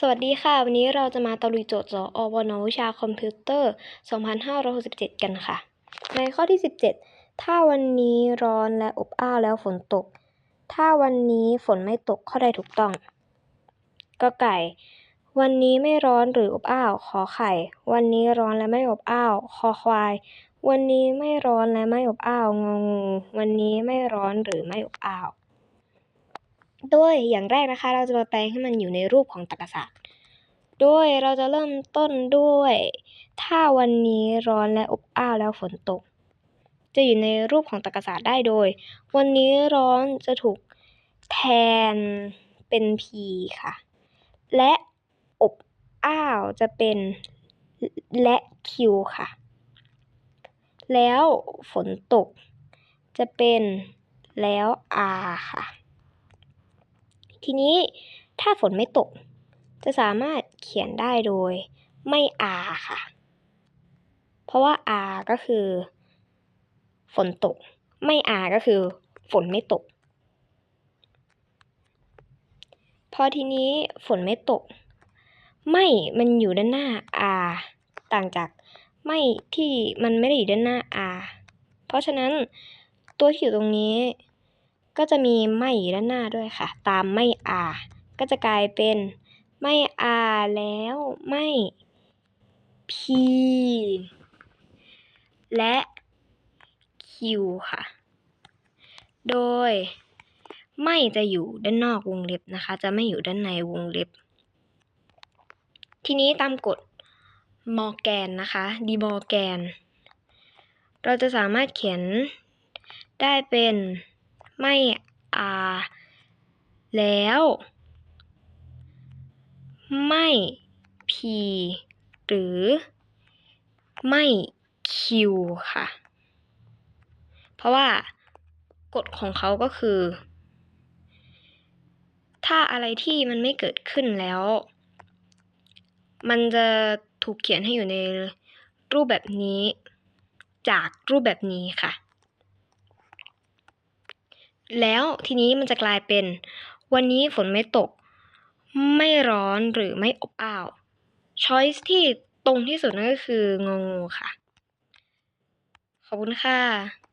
สวัสดีค่ะ วันนี้เราจะมาตะลุยโจทย์สอวนวิชาคอมพิวเตอร์ 2567 กันค่ะ ในข้อที่ 17 ถ้าวันนี้ร้อนและอบอ้าวแล้วฝนตก ถ้าวันนี้ฝนไม่ตกข้อใดถูกต้องก็ไก่ วันนี้ไม่ร้อนหรืออบอ้าวขอไข่ วันนี้ร้อนและไม่อบอ้าวคอควาย วันนี้ไม่ร้อนและไม่อบอ้าวงองู วันนี้ไม่ร้อนหรือไม่อบอ้าว โดยอย่างแรกนะคะ เราจะมาแปลงให้มันอยู่ในรูปของตรรกศาสตร์ โดยเราจะเริ่มต้นด้วย ถ้าวันนี้ร้อนและอบอ้าวแล้วฝนตก จะอยู่ในรูปของตรรกศาสตร์ได้โดย วันนี้ร้อนจะถูกแทนเป็น p ค่ะ และอบอ้าวจะเป็นและ q ค่ะ แล้วฝนตกจะเป็นแล้ว r ค่ะ ทีนี้ถ้าฝนไม่ตก จะสามารถเขียนได้โดยไม่ r ค่ะ เพราะว่า r ก็คือ ฝนตก ไม่ r ก็คือ ฝนไม่ตก พอทีนี้ฝนไม่ตก ไม่มันอยู่ด้านหน้า r ต่างจากไม่ที่มันไม่ได้อยู่ด้านหน้า r เพราะฉะนั้นตัวที่อยู่ตรงนี้ ก็จะมีไม่อยู่ด้านหน้าด้วยค่ะ ตามไม่ r ก็จะกลายเป็นไม่ r แล้วไม่ p และ q ค่ะ โดยไม่จะอยู่ด้านนอกวงเล็บนะคะ จะไม่อยู่ด้านในวงเล็บ ทีนี้ตามกฎมอร์แกนนะคะดีมอร์แกน เราจะสามารถเขียนได้เป็น ไม่ r แล้ว ไม่ p หรือไม่ q ค่ะ เพราะว่ากฎของเขาก็คือ ถ้าอะไรที่มันไม่เกิดขึ้นแล้ว มันจะถูกเขียนให้อยู่ในรูปแบบนี้ จากรูปแบบนี้ค่ะ แล้วทีนี้มันจะกลายเป็น วันนี้ฝนไม่ตก ไม่ร้อนหรือไม่อบอ้าวช้อยส์ที่ตรงที่สุดนั่นก็คืองงูค่ะ ขอบคุณค่ะ